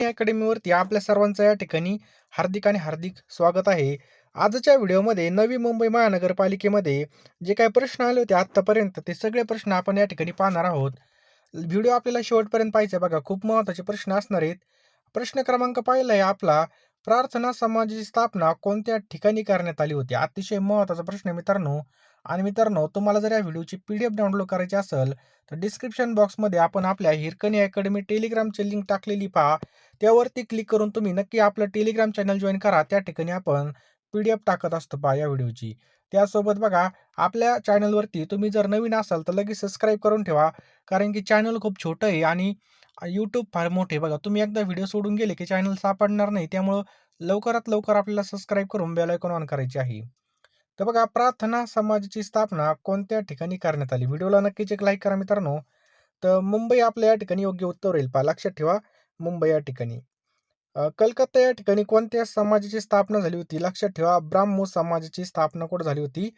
अकॅडमीवरती आपल्या सर्वांचं या ठिकाणी हार्दिक आणि हार्दिक स्वागत आहे. आजच्या व्हिडिओमध्ये नवी मुंबई महानगरपालिकेमध्ये जे काही प्रश्न आले होते आत्तापर्यंत ते सगळे प्रश्न आपण या ठिकाणी पाहणार आहोत. व्हिडिओ आपल्याला शेवटपर्यंत पाहिजे बघा. खूप महत्त्वाचे प्रश्न असणार आहेत. प्रश्न क्रमांक पाहिला आहे आपला, प्रार्थना समाजाची स्थापना कोणत्या ठिकाणी करण्यात आली होती? अतिशय महत्त्वाचा प्रश्न मित्रांनो. आणि मित्रांनो तुम्हाला जर या व्हिडिओची पी-डी-एफ डाउनलोड करायची असेल तर डिस्क्रिप्शन बॉक्समध्ये आपण आपल्या हिरकणी अकॅडमी टेलिग्रामची लिंक टाकलेली पहा. त्यावरती क्लिक करून तुम्ही नक्की आपलं टेलिग्राम चॅनल जॉईन करा. त्या ठिकाणी आपण पी-डी-एफ टाकत असतो पहा या व्हिडिओची. त्यासोबत बघा आपल्या चॅनलवरती तुम्ही जर नवीन असाल तर लगेच सबस्क्राईब करून ठेवा. कारण की चॅनल खूप छोटं आहे आणि यूट्यूब फार मोठे बघा. तुम्ही एकदा व्हिडिओ सोडून गेले की चॅनल सापडणार नाही. त्यामुळं लवकरात लवकर आपल्याला सबस्क्राईब करून बेल आयकॉन ऑन करायची आहे. तर बघा प्रार्थना समाजाची स्थापना कोणत्या ठिकाणी करण्यात आली? व्हिडिओला नक्कीच एक लाईक करा मित्रांनो. तर मुंबई आपल्या या ठिकाणी योग्य उत्तर येईल पहा. लक्षात ठेवा मुंबई या ठिकाणी. कलकत्ता या ठिकाणी कोणत्या समाजाची स्थापना झाली होती? लक्षात ठेवा ब्राह्मो समाजाची स्थापना कुठे झाली होती?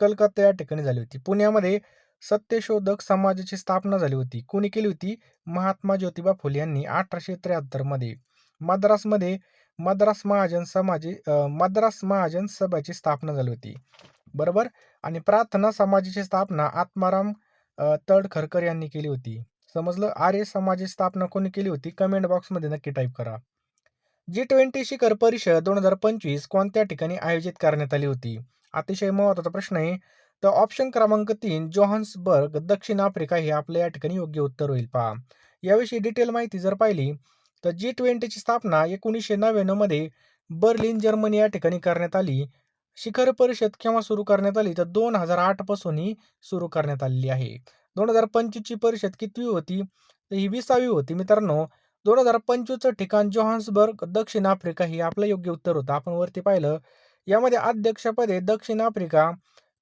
कलकत्ता या ठिकाणी झाली होती. पुण्यामध्ये सत्यशोधक समाजाची स्थापना झाली होती. कोणी केली होती? महात्मा ज्योतिबा फुले यांनी 1873 मध्ये. मद्रासमध्ये मद्रास महाजन समाजी मद्रास महाजन सभेची स्थापना झाली होती. बरोबर? आणि प्रार्थना समाजाची स्थापना आत्माराम तडखरकर यांनी केली होती. समजलं? आर्य समाजाची स्थापना कोणी केली होती? कमेंट बॉक्समध्ये नक्की टाईप करा. जी-20 शिखर परिषद 2025 कोणत्या ठिकाणी आयोजित करण्यात आली होती? अतिशय महत्त्वाचा प्रश्न आहे. तर ऑप्शन क्रमांक तीन जोहान्सबर्ग, दक्षिण आफ्रिका हे आपल्या या ठिकाणी योग्य उत्तर होईल पहा. याविषयी डिटेल माहिती जर पाहिली तर जी ट्वेंटीची स्थापना एकोणीसशे नव्याण्णवमध्ये बर्लिन, जर्मनी या ठिकाणी करण्यात आली. शिखर परिषद केव्हा सुरू करण्यात आली? तर दोन हजार आठपासून ही सुरू करण्यात आलेली आहे. दोन हजार पंचवीसची परिषद कितवी होती? तर ही 20वी होती मित्रांनो. दोन हजार पंचवीसचं ठिकाण जोहान्सबर्ग, दक्षिण आफ्रिका हे आपलं योग्य उत्तर होतं. आपण वरती पाहिलं. यामध्ये अध्यक्षपदे दक्षिण आफ्रिका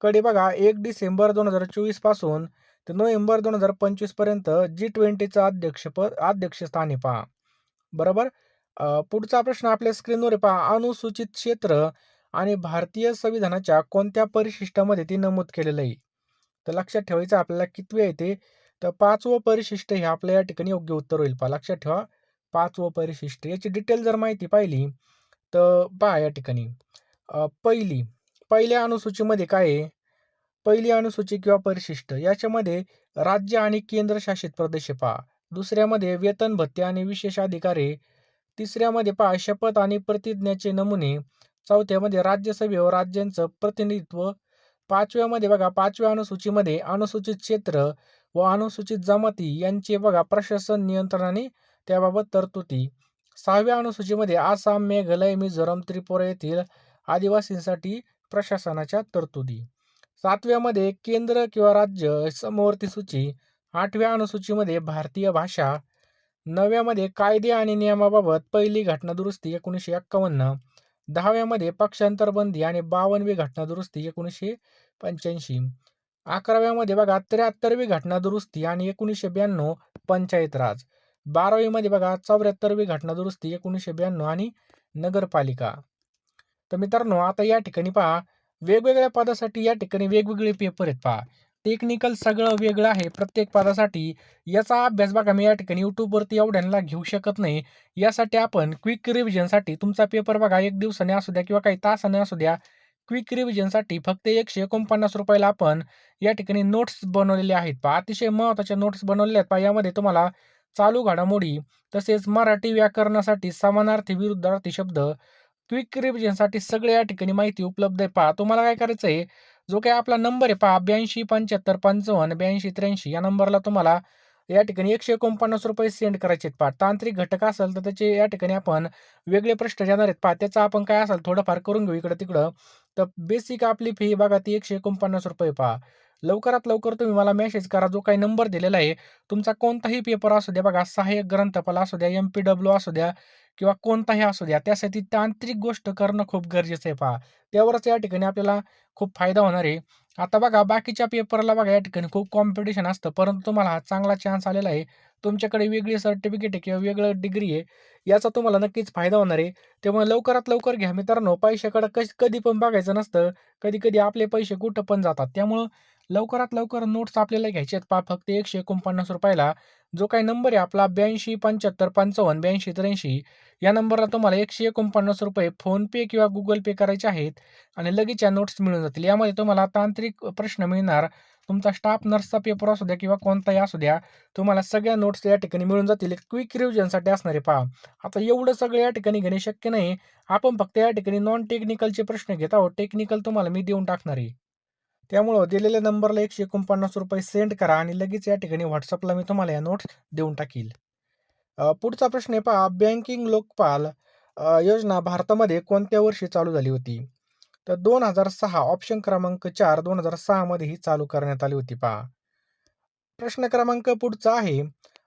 कडे बघा एक डिसेंबर 2024 पासून ते नोव्हेंबर 2025 पर्यंत जी-20चं अध्यक्षपद अध्यक्षस्थान आहे पहा. बरोबर? पुढचा प्रश्न आपल्या स्क्रीनवर पहा. अनुसूचित क्षेत्र आणि भारतीय संविधानाच्या कोणत्या परिशिष्टामध्ये ते नमूद केलेलं आहे? तर लक्षात ठेवायचं आपल्याला कितवे आहे ते? तर पाचवं परिशिष्ट हे आपल्या या ठिकाणी योग्य उत्तर होईल पहा. लक्षात ठेवा पाचवं परिशिष्ट. याची डिटेल जर माहिती पाहिली तर पहा या ठिकाणी. पहिली पहिल्या अनुसूचीमध्ये काय आहे? पहिली अनुसूची किंवा परिशिष्ट याच्यामध्ये राज्य आणि केंद्रशासित प्रदेश पहा. दुसऱ्यामध्ये वेतन भत्ते आणि विशेष अधिकार तिसऱ्यामध्ये पहा शपथ आणि प्रतिज्ञाचे नमुने. चौथ्यामध्ये राज्यसभेवर राज्यांचं प्रतिनिधित्व. पाचव्यामध्ये बघा पाचव्या अनुसूचीमध्ये अनुसूचित क्षेत्र व अनुसूचित जमाती यांचे बघा प्रशासन नियंत्रण आणि त्याबाबत तरतुदी. सहाव्या अनुसूचीमध्ये आसाम, मेघालय, मिझोरम त्रिपुरा येथील आदिवासींसाठी प्रशासनाच्या तरतुदी. सातव्यामध्ये केंद्र किंवा राज्य समवर्ती सूची. आठव्या अनुसूचीमध्ये भारतीय भाषा. नवव्यामध्ये कायदे आणि नियमाबाबत पहिली घटना दुरुस्ती 1951. दहाव्यामध्ये पक्षांतरबंदी आणि 52वी घटना दुरुस्ती 1985. अकराव्यामध्ये बघा 73वी घटना दुरुस्ती आणि 1992 पंचायत राज. बारावीमध्ये बघा 74वी घटना दुरुस्ती 1992 आणि नगरपालिका. तर मित्रांनो आता या ठिकाणी पहा वेगवेगळ्या पदासाठी या ठिकाणी वेगवेगळे पेपर आहेत पहा. टेक्निकल सगळं वेगळं आहे प्रत्येक पदासाठी. याचा अभ्यास बघा मी या ठिकाणी यूट्यूबवरती एवढ्यांना घेऊ शकत नाही. यासाठी आपण क्विक रिव्हिजनसाठी तुमचा पेपर बघा एक दिवसाने असू द्या किंवा काही तासाने असू द्या. क्विक रिव्हिजनसाठी फक्त एकशे एकोणपन्नास रुपयाला आपण या ठिकाणी नोट्स बनवलेले आहेत पहा. अतिशय महत्त्वाच्या नोट्स बनवलेल्या आहेत पहा. यामध्ये तुम्हाला चालू घडामोडी तसेच मराठी व्याकरणासाठी समानार्थी, विरुद्धार्थी शब्द, क्विक रिव्हिजनसाठी सगळे या ठिकाणी माहिती उपलब्ध आहे पहा. तुम्हाला काय करायचं आहे, जो काही आपला नंबर आहे पहा 82 75 55 82 83 या नंबरला तुम्हाला या ठिकाणी ₹149 सेंड करायचे आहेत पहा. तांत्रिक घटक असेल तर त्याचे या ठिकाणी आपण वेगळे प्रश्न देणार आहेत पहा. त्याचं आपण काय असेल थोडंफार करून घेऊ इकडं-तिकडं. तर बेसिक आपली फी बघा ती ₹149 पहा. लवकरात लवकर तुम्ही मला मेसेज करा. जो काही नंबर दिलेला आहे तुमचा कोणताही पेपर असू द्या बघा सहाय्यक ग्रंथपाल असू द्या, एम-पी-डब्ल्यू असू द्या किंवा कोणताही असू द्या. त्यासाठी तांत्रिक गोष्ट करणं खूप गरजेचं आहे पहा. त्यावरच या ठिकाणी आपल्याला खूप फायदा होणार आहे. आता बघा बाकीच्या पेपरला बघा या ठिकाणी खूप कॉम्पिटिशन असतं. परंतु तुम्हाला हा चांगला चान्स आलेला आहे. तुमच्याकडे वेगळी सर्टिफिकेट आहे किंवा वेगळं डिग्री आहे. याचा तुम्हाला नक्कीच फायदा होणार आहे. त्यामुळे लवकरात लवकर घ्या मित्रांनो. पैशाकडं कश कधी पण बघायचं नसतं. कधी-कधी आपले पैसे कुठं पण जातात. त्यामुळं लवकरात लवकर नोट्स आपल्याला घ्यायचे आहेत. पहा फक्त एकशे एकोणपन्नास रुपयाला जो काही नंबर आहे आपला ब्याऐंशी पंच्याहत्तर पंचावन्न ब्याऐंशी त्र्याऐंशी या नंबरला तुम्हाला एकशे एकोणपन्नास रुपये फोनपे किंवा गुगल पे करायचे आहेत आणि लगेच या नोट्स मिळून जातील. यामध्ये तुम्हाला तांत्रिक प्रश्न मिळणार. तुमचा स्टाफ नर्सचा पेपर असू द्या किंवा कोणताही असू द्या तुम्हाला सगळ्या नोट्स या ठिकाणी मिळून जातील. क्विक रिव्हिजनसाठी असणारे पहा. आता एवढं सगळं या ठिकाणी घेणे शक्य नाही. आपण फक्त या ठिकाणी नॉन टेक्निकलचे प्रश्न घेत आहोत. टेक्निकल तुम्हाला मी देऊन टाकणार आहे. त्यामुळं दिलेल्या नंबरला एकशे एकोणपन्नास रुपये सेंड करा आणि लगेच या ठिकाणी व्हॉट्सअपला मी तुम्हाला या नोट्स देऊन टाकील. पुढचा प्रश्न आहे पहा बँकिंग लोकपाल योजना भारतामध्ये कोणत्या वर्षी चालू झाली होती? तर दोन हजार सहा ऑप्शन क्रमांक चार दोन हजार सहामध्ये ही चालू करण्यात आली होती पहा. प्रश्न क्रमांक पुढचा आहे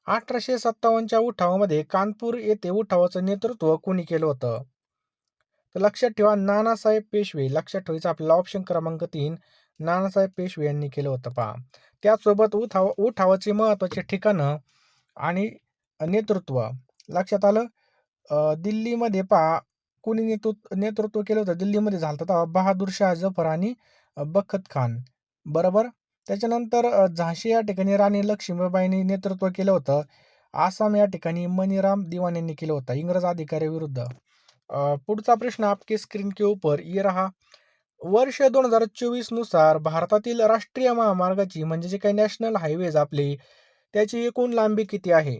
अठराशे सत्तावन्नच्या उठावामध्ये कानपूर येथे उठावाचं नेतृत्व कोणी केलं होतं? तर लक्षात ठेवा नानासाहेब पेशवे लक्षात ठेवायचं आपल्याला ऑप्शन क्रमांक तीन नानासाहेब पेशवे यांनी केलं होतं पहा. त्याचसोबत उठाव उठावाची महत्त्वाची ठिकाणं आणि नेतृत्व. लक्षात आलं? दिल्लीमध्ये पहा कोणी नेतृत्व नेतृत्व केलं होतं? दिल्लीमध्ये झालं होतं बहादूर शाह जफर आणि बखत खान. बरोबर? त्याच्यानंतर झाशी या ठिकाणी राणी लक्ष्मीबाईंनी नेतृत्व केलं होतं. आसाम या ठिकाणी मणिराम दिवान यांनी केलं होतं इंग्रज अधिकाऱ्याविरुद्ध. पुढचा प्रश्न आपके स्क्रीन के ऊपर ये रहा. वर्ष दोन हजार चोवीसनुसार भारतातील राष्ट्रीय महामार्गाची म्हणजे जे काही नॅशनल हायवेज आपले त्याची एकूण लांबी किती आहे?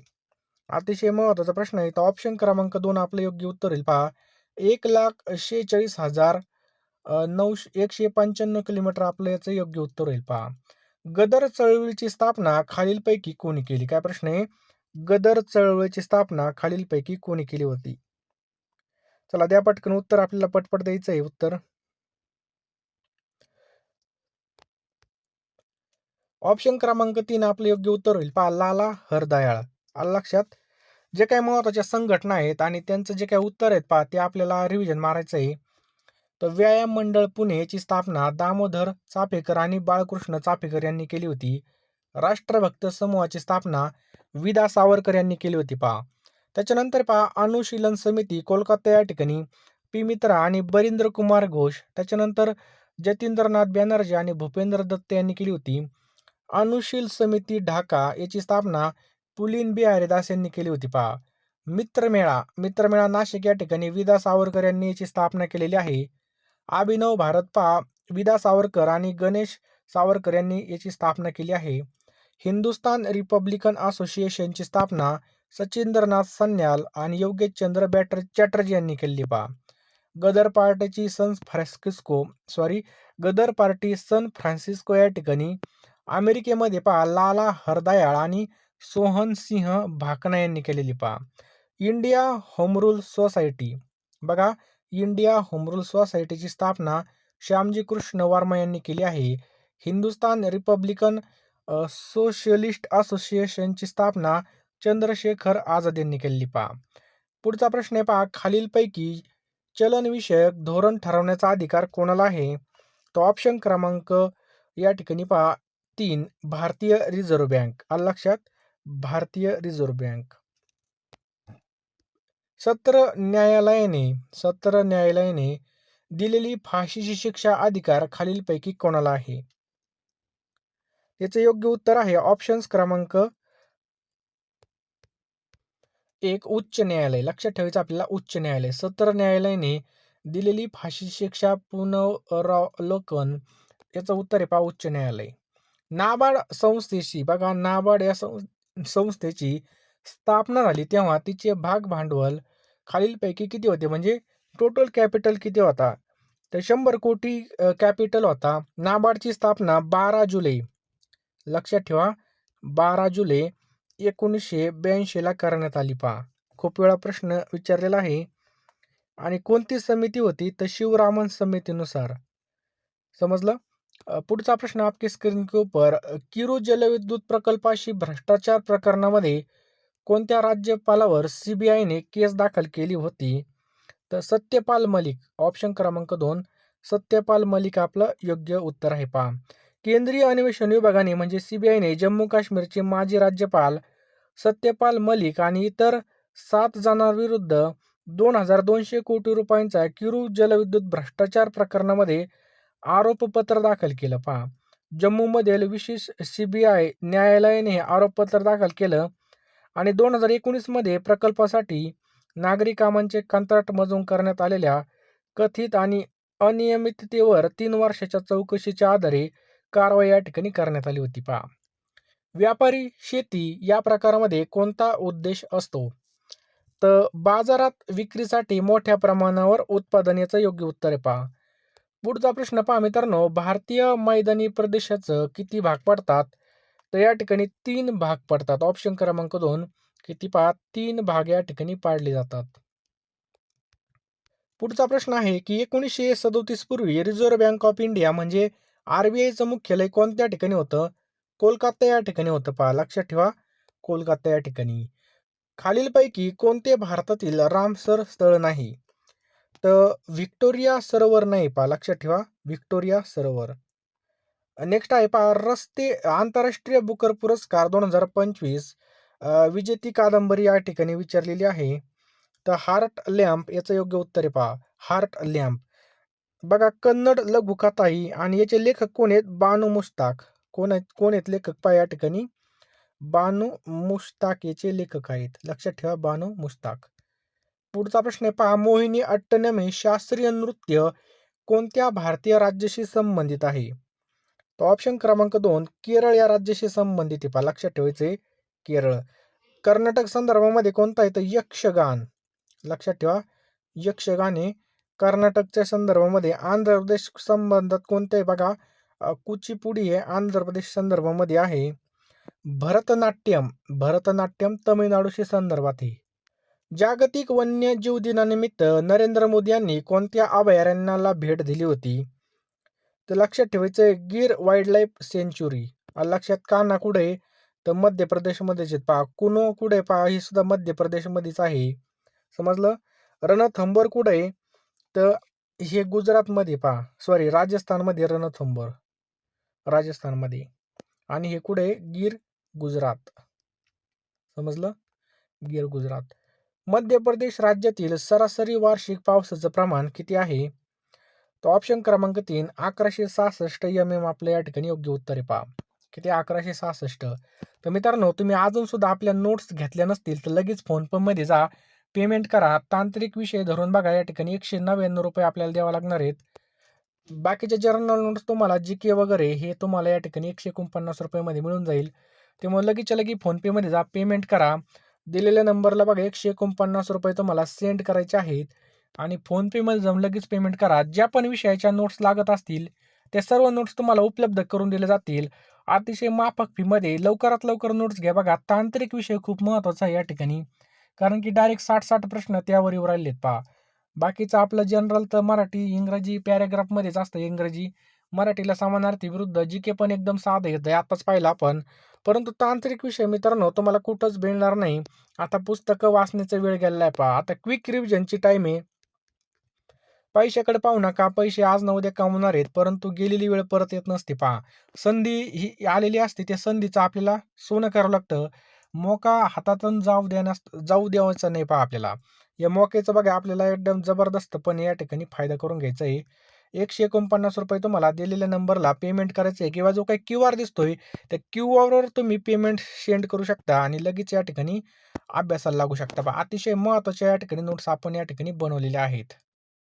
अतिशय महत्त्वाचा प्रश्न आहे. तर ऑप्शन क्रमांक दोन आपलं योग्य उत्तर येईल. पहा. एक लाख शेहेचाळीस हजार नऊशे एकशे पंच्याण्णव किलोमीटर आपलं याचं योग्य उत्तर होईल. पहा. गदर चळवळीची स्थापना खालीलपैकी कोणी केली? काय प्रश्न आहे? गदर चळवळीची स्थापना खालीलपैकी कोणी केली होती? चला द्या पटकन उत्तर. आपल्याला पटपट द्यायचं आहे उत्तर. ऑप्शन क्रमांक तीन आपलं योग्य उत्तर होईल. पहा लाला हरदयाळ. आलं लक्षात. जे काही महत्त्वाच्या संघटना आहेत आणि त्यांचं जे काही उत्तर आहेत पहा ते आपल्याला रिव्हिजन मारायचं आहे. तर व्यायाम मंडळ पुणे याची स्थापना दामोदर चाफेकर आणि बाळकृष्ण चाफेकर यांनी केली होती. राष्ट्रभक्त समूहाची स्थापना विदा सावरकर यांनी केली होती पहा. त्याच्यानंतर पहा अनुशीलन समिती कोलकाता या ठिकाणी पी. मित्रा आणि बरिंद्र कुमार घोष. त्याच्यानंतर जतींद्रनाथ बॅनर्जी आणि भूपेंद्र दत्त यांनी केली होती. अनुशील समिती ढाका याची स्थापना पुलिन बी. हरिदास यांनी केली होती पहा. मित्रमेळा मित्रमेळा नाशिक या ठिकाणी विदा सावरकर यांनी याची स्थापना केलेली आहे. अभिनव भारत पहा. विदा सावरकर आणि गणेश सावरकर यांनी याची स्थापना केली आहे. हिंदुस्तान रिपब्लिकन असोसिएशनची स्थापना सचिंद्रनाथ सन्याल आणि योगेश चंद्र बॅटर चॅटर्जी यांनी केली पहा. गदर पार्टीची San Francisco sorry Ghadar party San Francisco या ठिकाणी अमेरिकेमध्ये पहा लाला हरदयाळ आणि सोहन सिंह भाकना यांनी केलेली पहा. India Home Rule society. बघा इंडिया होमरूल सोसायटीची स्थापना श्यामजी कृष्ण वर्मा यांनी केली आहे. हिंदुस्तान रिपब्लिकन सोशलिस्ट असोसिएशनची स्थापना चंद्रशेखर आझाद यांनी केलेली पहा. पुढचा प्रश्न आहे पहा खालीलपैकी चलनविषयक धोरण ठरवण्याचा अधिकार कोणाला आहे? तो ऑप्शन क्रमांक या ठिकाणी पहा तीन भारतीय रिझर्व्ह बँक. आलं लक्षात? भारतीय रिझर्व्ह बँक. सत्र न्यायालयाने सत्र न्यायालयाने दिलेली फाशीची शिक्षा अधिकार खालीलपैकी कोणाला आहे? याचे योग्य उत्तर आहे ऑप्शन्स क्रमांक एक उच्च न्यायालय. लक्षात ठेवायचं आपल्याला उच्च न्यायालय. सत्र न्यायालयाने दिलेली फाशी शिक्षा पुनरावलोकन. याचं उत्तर आहे पा उच्च न्यायालय. नाबार्ड संस्थेशी बघा नाबार्ड या संस्थेची स्थापना झाली तेव्हा तिचे भाग भांडवल खालीलपैकी किती होते? म्हणजे टोटल कॅपिटल किती होता? तर शंभर कोटी कॅपिटल होता. नाबार्डची स्थापना बारा जुलै. लक्षात ठेवा बारा जुलै एकोणीसशे ब्याऐंशीला करण्यात आली पहा. खूप वेळा प्रश्न विचारलेला आहे. आणि कोणती समिती होती? तर शिवरामन समितीनुसार. समजलं? पुढचा प्रश्न आपके स्क्रीन के ऊपर किरू जलविद्युत प्रकल्पाशी भ्रष्टाचार प्रकरणामध्ये कोणत्या राज्यपालावर सीबीआयने केस दाखल केली होती? तर सत्यपाल मलिक ऑप्शन क्रमांक दोन. सत्यपाल मलिक आपलं योग्य उत्तर आहे पहा. केंद्रीय अन्वेषण विभागाने म्हणजे सीबीआयने जम्मू काश्मीरचे माजी राज्यपाल सत्यपाल मलिक आणि इतर सात जणांविरुद्ध दोन हजार दोनशे कोटी रुपयांचा किरू जलविद्युत भ्रष्टाचार प्रकरणामध्ये आरोपपत्र दाखल केलं. पहा जम्मूमधील विशेष सी बी आय न्यायालयाने हे आरोपपत्र दाखल केलं आणि दोन हजार एकोणीसमध्ये प्रकल्पासाठी नागरी कामांचे कंत्राट मंजूर करण्यात आलेल्या कथित आणि अनियमिततेवर तीन वर्षाच्या चौकशीच्या आधारे कारवाई या ठिकाणी करण्यात आली होती. पहा व्यापारी शेती या प्रकारामध्ये कोणता उद्देश असतो? तर बाजारात विक्रीसाठी मोठ्या प्रमाणावर उत्पादन याचं योग्य उत्तर आहे. पहा पुढचा प्रश्न पहा मित्रांनो. भारतीय मैदानी प्रदेशाचं किती भाग पडतात? तर या ठिकाणी तीन भाग पडतात. ऑप्शन क्रमांक दोन. किती पहा? तीन भाग या ठिकाणी पाडले जातात. पुढचा प्रश्न आहे की एकोणीसशे सदोतीस पूर्वी रिझर्व्ह बँक ऑफ इंडिया म्हणजे आरबीआयचं मुख्यालय कोणत्या ठिकाणी होतं? कोलकाता या ठिकाणी होतं पहा. लक्षात ठेवा. कोलकाता या ठिकाणी. खालीलपैकी कोणते भारतातील रामसर स्थळ नाही? तर व्हिक्टोरिया सरोवर नाही पहा लक्षात ठेवा व्हिक्टोरिया सरोवर. नेक्स्ट आहे पहा रस्ते आंतरराष्ट्रीय बुकर पुरस्कार दोन हजार पंचवीस विजेती कादंबरी या ठिकाणी विचारलेली आहे. तर हार्ट लॅम्प याचं योग्य उत्तर आहे पहा हार्ट लॅम्प. बघा कन्नड लघुकथाही आणि याचे लेखक कोण आहेत? बानू मुस्ताक. कोण आहेत? कोण आहेत लेखक पहा या ठिकाणी? बानू मुस्ताक याचे लेखक आहेत. लक्षात ठेवा बानू मुस्ताक. पुढचा प्रश्न आहे पहा मोहिनी अट्टनम हे शास्त्रीय नृत्य कोणत्या भारतीय राज्याशी संबंधित आहे? तो ऑप्शन क्रमांक दोन केरळ या राज्याशी संबंधित आहे पहा लक्षात ठेवायचे केरळ. कर्नाटक संदर्भामध्ये कोणता आहे? तर यक्षगान. लक्षात ठेवा यक्षगान हे कर्नाटकच्या संदर्भामध्ये आंध्र प्रदेश संबंधात कोणते आहे बघा? कुचीपुडी हे आंध्र प्रदेश संदर्भामध्ये आहे. भरतनाट्यम भरतनाट्यम तमिळनाडूशी संदर्भात आहे. जागतिक वन्यजीव दिनानिमित्त नरेंद्र मोदी यांनी कोणत्या अभयारण्याला भेट दिली होती? तर लक्षात ठेवायचं गिर वाईल्डलाईफ सेंच्युरी. लक्षात काना कुठे? तर मध्य प्रदेशमध्येच पहा कुनो कुठे पहा ही सुद्धा मध्य प्रदेशमध्येच आहे. समजलं? रणथंबर कुठे? तर हे गुजरातमध्ये पहा. सॉरी राजस्थानमध्ये रणथंबर. राजस्थानमध्ये. आणि हे कुठे? गिर गुजरात. समजलं? गिर गुजरात. मध्य प्रदेश राज्यातील सरासरी वार्षिक पावसाचं प्रमाण किती आहे? तो ऑप्शन क्रमांक तीन अकराशे सहासष्ट एम एम आपल्या या ठिकाणी योग्य उत्तर आहे पहा. किती? अकराशे सहासष्ट. तर मित्रांनो तुम्ही अजून सुद्धा आपल्या नोट्स घेतल्या नसतील तर लगेच मध्ये जा. पेमेंट करा. तांत्रिक विषय धरून बघा या ठिकाणी एकशे नव्याण्णव रुपये आपल्याला द्यावा लागणार आहेत. बाकीचे जर्नल नोट्स तुम्हाला जी के वगैरे हे तुम्हाला या ठिकाणी एकशे एकोणपन्नास रुपयामध्ये मिळून जाईल. त्यामुळे लगेचच्या लगी फोनपेमध्ये जा. पेमेंट करा. दिलेल्या नंबरला बघा एकशे एकोणपन्नास रुपये तुम्हाला सेंड करायचे आहेत. आणि फोनपेमध्ये जाऊन लगेच पेमेंट करा. ज्या पण विषयाच्या नोट्स लागत असतील त्या सर्व नोट्स तुम्हाला उपलब्ध करून दिले जातील. अतिशय माफक फीमध्ये लवकरात लवकर नोट्स घ्या बघा. तांत्रिक विषय खूप महत्त्वाचा आहे या ठिकाणी. कारण की डायरेक्ट साठ साठ प्रश्न त्यावर येऊ राहिलेत पहा. बाकीचं आपलं जनरल तर मराठी इंग्रजी पॅरेग्राफमध्येच असतं इंग्रजी. मराठीला समानार्थी विरुद्ध जी के पण एकदम साधं येतं आत्ताच पाहिलं आपण. परंतु तांत्रिक विषय मित्रांनो तुम्हाला कुठंच मिळणार नाही. आता पुस्तकं वाचण्याचा वेळ गेलेला आहे पहा. आता क्विक रिव्हिजनची टाईम आहे. पैशाकडे पाहू नका. पैसे आज न उद्या कमवणार आहेत. परंतु गेलेली वेळ परत येत नसते पहा. संधी ही आलेली असते. त्या संधीचं आपल्याला सोनं करावं लागतं. मोका हातातून जाऊ देण्यास जाऊ द्यावायचा नाही पहा आपल्याला. या मोक्याचं बघा आपल्याला एकदम जबरदस्तपणे या ठिकाणी फायदा करून घ्यायचा आहे. एकशे एकोणपन्नास रुपये तुम्हाला दिलेल्या नंबरला पेमेंट करायचं आहे. किंवा जो काही क्यू आर दिसतोय त्या क्यू आरवर तुम्ही पेमेंट सेंड करू शकता आणि लगेच या ठिकाणी अभ्यासाला लागू शकता. बा अतिशय महत्त्वाच्या या ठिकाणी नोट्स आपण या ठिकाणी बनवलेल्या आहेत.